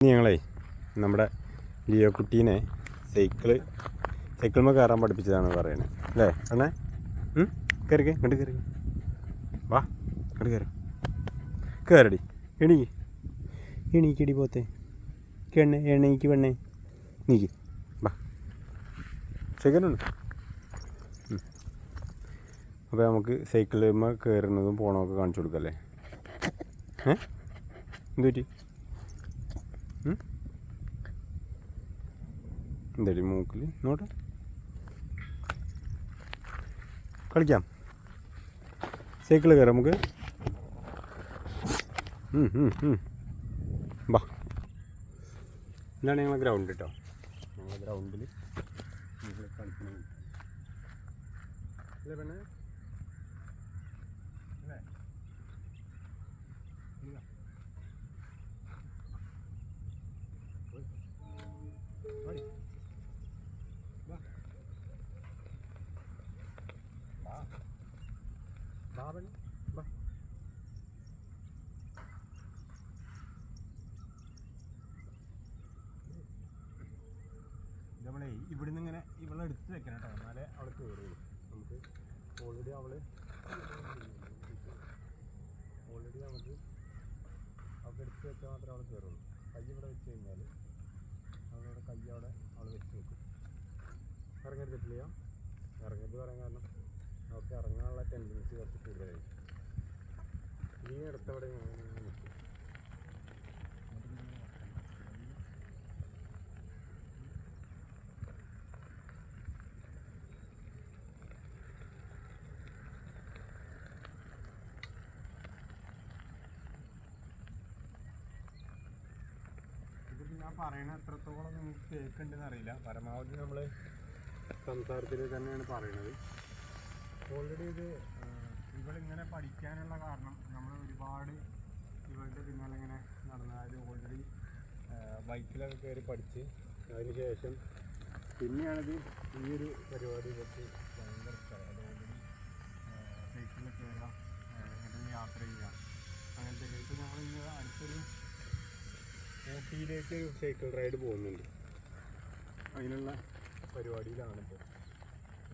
ഞങ്ങളേ നമ്മുടെ ലിയോ കുട്ടീനെ സൈക്കിൾ സൈക്കിളിൽ കയറാൻ പഠിപ്പിച്ചതാണ് പറയുന്നത്. അല്ലേ? അണ്ണേ? കയറിക്കേ ഇങ്ങോട്ട് കയറി. വാ ഇങ്ങോട്ട് കയറി. കയറടി. എണീക്ക്. എണീക്കടി പോത്തെ. കെണ്ണേ എണീക്ക് വെണ്ണേ നീക്ക് വാ. ശരിക്കുന്നുണ്ട് അപ്പോൾ നമുക്ക് സൈക്കിളിൽ കയറുന്നതും പോണതൊക്കെ കാണിച്ചു കൊടുക്കല്ലേ ഏ? എന്തു പറ്റി എന്തടി മൂക്കിൽ നോട്ട് കളിക്കാം. സൈക്കിൾ കയറാം നമുക്ക്. വാ ഇതാണ് ഞങ്ങളെ ഗ്രൗണ്ട് കേട്ടോ ഞങ്ങളെ ഗ്രൗണ്ടിൽ കളിക്കണം അല്ലേ പെണ്ണേ അല്ലേ ഇല്ല. ഓയ്. ഓയ്. വാ. വാ. വാ പെണ്ണേ. വാ. നമ്മളെ നിന്ന് ഇങ്ങനെ ഇവളെ എടുത്ത് വെക്കണം കേട്ടോ. എന്നാലേ അവൾ കയറുള്ളൂ നമുക്ക് ഓൾറെഡി അവൾ ഓൾറെഡി നമുക്ക് അവൾക്ക് എടുത്ത് വെച്ചാൽ മാത്രമേ അവൾ കയറുള്ളൂ കൈ ഇവിടെ വെച്ച് കഴിഞ്ഞാൽ അവളുടെ കൈ അവിടെ അവൾ വെച്ച് വെക്കും. ഇറങ്ങരുതില്ല ഇറങ്ങരുത് പറയാൻ കാരണം അവൾക്ക് ഇറങ്ങാനുള്ള ടെൻഡൻസി കുറച്ച് കൂടുതലായി ഈ അടുത്തവിടെ നിൽക്കും ഞാൻ പറയണ എത്രത്തോളം നിങ്ങൾക്ക് കേൾക്കുന്നുണ്ടെന്ന് അറിയില്ല. പരമാവധി നമ്മൾ സംസാരത്തിൽ തന്നെയാണ് പറയണത്. ഓൾറെഡി ഇത് ഇവളിങ്ങനെ പഠിക്കാനുള്ള കാരണം നമ്മൾ ഒരുപാട് ഇവളുടെ പിന്നാലെ ഇങ്ങനെ നടന്നാൽ ഓൾറെഡി ബൈക്കിലൊക്കെ കയറി പഠിച്ച്. അതിന് ശേഷം പിന്നെയാണിത് ഈ ഒരു പരിപാടി വെച്ച് ഊട്ടിയിലേക്ക് സൈക്കിൾ റൈഡ് പോകുന്നുണ്ട്. അതിനുള്ള പരിപാടിയിലാണ് ഇപ്പോൾ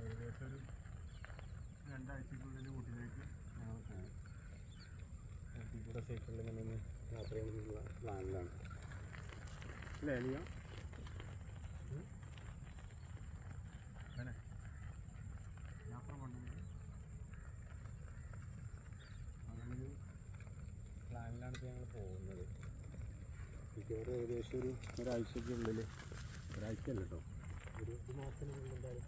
ഏകദേശം ഒരു രണ്ടാഴ്ചക്കുള്ളിൽ ഊട്ടിയിലേക്ക് ഞങ്ങൾ പോകും. ഊട്ടി കൂടെ സൈക്കിളിൽ ഒന്ന് യാത്ര ചെയ്യണമെന്നുള്ള പ്ലാനിലാണ്. അല്ലേ അലിയ? യാത്ര അങ്ങനൊരു പ്ലാനിലാണ് ഇപ്പോൾ ഞങ്ങൾ പോകുന്നത്. മിക്കവാറും ഏകദേശം ഒരു ഒരാഴ്ചക്കുള്ളിൽ ഒരാഴ്ച അല്ല കേട്ടോ ഒരു മാസത്തിനുള്ളിൽ എന്തായാലും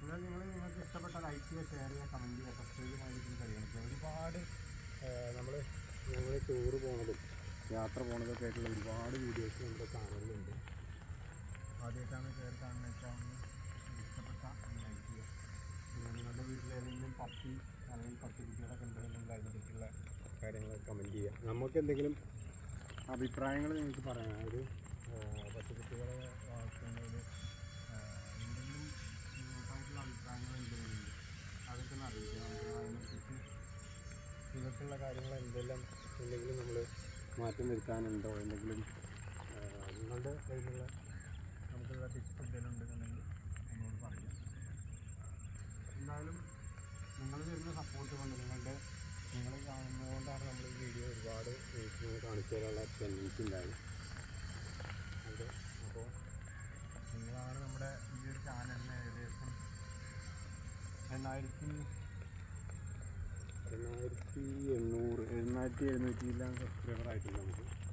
നിങ്ങൾ നിങ്ങൾക്ക് ഇഷ്ടപ്പെട്ട ലൈക്ക് ചെയ്യുക ഷെയർ ചെയ്യുക കമന്റ് ചെയ്യുക സബ്സ്ക്രൈബ് പരിഗണിക്കുക. ഒരുപാട് നമ്മൾ ഞങ്ങൾ ടൂറ് പോണതും യാത്ര പോണതൊക്കെ ആയിട്ടുള്ള ഒരുപാട് വീഡിയോസ് നമ്മുടെ ചാനലിലുണ്ട് ആദ്യമായിട്ടാണ് കയറി കാണുന്നത് വെച്ചാൽ ഇഷ്ടപ്പെട്ട ലൈക്ക് ചെയ്യുക. നിങ്ങളുടെ വീട്ടിലേതെങ്കിലും പട്ടി കമന്റ് ചെയ്യുക. നമുക്ക് എന്തെങ്കിലും അഭിപ്രായങ്ങൾ നിങ്ങൾക്ക് പറയാം അതായത് പച്ചക്കുട്ടികളെ വളർത്തുന്നതിൽ എന്തെങ്കിലും ആയിട്ടുള്ള അഭിപ്രായങ്ങൾ എന്തെങ്കിലും അതൊക്കെ ഒന്ന് അറിയിക്കാം അതിനെപ്പറ്റി നിങ്ങൾക്കുള്ള കാര്യങ്ങൾ എന്തെല്ലാം എന്തെങ്കിലും നമ്മൾ മാറ്റം വരുത്താനുണ്ടോ? എന്തെങ്കിലും നിങ്ങളുടെ കയ്യിലുള്ള നമുക്കുള്ള ടിപ്സ് എന്തെങ്കിലും ഉണ്ടെന്നുണ്ടെങ്കിൽ നമ്മളോട് പറയാം എന്തായാലും നിങ്ങൾ തരുന്ന സപ്പോർട്ട് കൊണ്ട് നിങ്ങളുടെ നിങ്ങൾ കാണുന്നതുകൊണ്ടാണ് നമ്മൾ ഈ വീഡിയോ ഒരുപാട് കാണിച്ചു തരാനുള്ള ടെൻഡൻസി അപ്പോൾ നിങ്ങളാണ് നമ്മുടെ ഈ ഒരു ചാനലിന് ഏകദേശം എണ്ണായിരത്തി എണ്ണായിരത്തി എണ്ണൂറ് എണ്ണായിരത്തി എഴുന്നൂറ്റി എല്ലാം സബ്സ്ക്രൈബർ ആയിട്ടുണ്ട് നമുക്ക്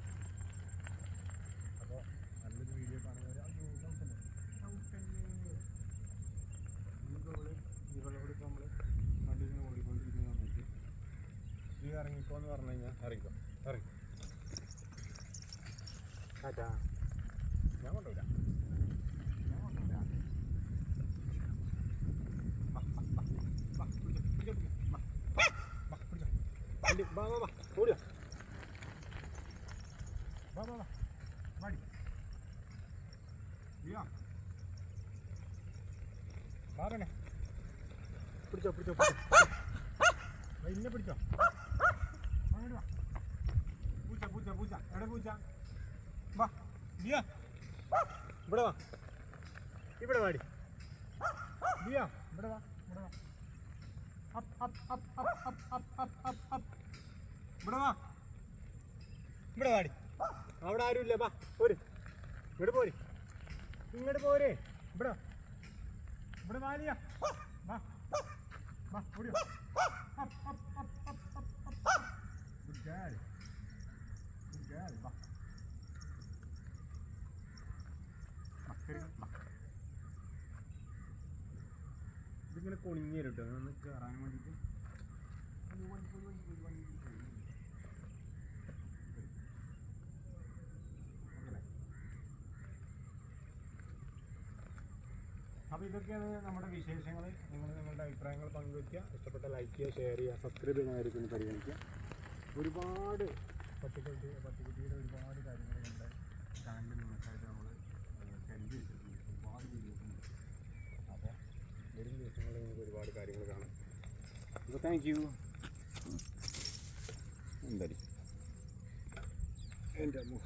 എന്ന് പറഞ്ഞു കഴിഞ്ഞാൽ ഇറങ്ങിക്കോ ഇറങ്ങി ആറ്റാ ഞാൻ കൊണ്ടുവിടാം ഞാൻ കൊണ്ടുവിടാം വാ വാ വാ ഓടുക വാ വാ പിടിച്ചോ പിടിച്ചോ പിടിച്ചോ പിടിച്ചോ പൂച്ച പൂച്ച പൂച്ച. എവിടെ പൂച്ച? വാ ദിയ. ഇവിടെ വാ. ഇവിടെ വാടി. ദിയ ഇവിടെ വാ ഇവിടെ വാ. Up up up up up up up up വാ. ഇവിടെ വാടി. അവിടെ ആരുമില്ല വാ പോര്. ഇവിടെ പോര്. ഇങ്ങോട്ട് പോരെ. ഇവിടെ. ഇവിടെ വാലിയ വാ വാ ഓടിയോ up up up Güzel. Güzel bak. Bak kırık ഇതിങ്ങനെ കൊണിഞ്ഞ് തരും കേട്ടോ ഒന്ന് കയറാൻ വേണ്ടിയിട്ട് അപ്പോൾ ഇതൊക്കെയാണ് നമ്മുടെ വിശേഷങ്ങൾ നിങ്ങൾ നിങ്ങളുടെ അഭിപ്രായങ്ങൾ പങ്കുവയ്ക്കുക ഇഷ്ടപ്പെട്ട ലൈക്ക് ചെയ്യുക ഷെയർ ചെയ്യുക സബ്സ്ക്രൈബ് ചെയ്യണമായിരിക്കും പരിഗണിക്കുക. ഒരുപാട് പട്ടിക്കുട്ടി പട്ടിക്കുട്ടിയുടെ ഒരുപാട് കാര്യങ്ങൾ നമ്മുടെ ചാനലിൽ നിങ്ങൾക്കായിട്ട് നമ്മൾ സെൻഡ് ചെയ്തിട്ടുണ്ട്. ഒരുപാട് വീഡിയോസ് ഉണ്ട് അപ്പോൾ വരും ദിവസങ്ങളിൽ നിങ്ങൾക്ക് ഒരുപാട് കാര്യങ്ങൾ കാണാം. അപ്പോൾ താങ്ക് യു എന്തായാലും എന്റെ അമ്മ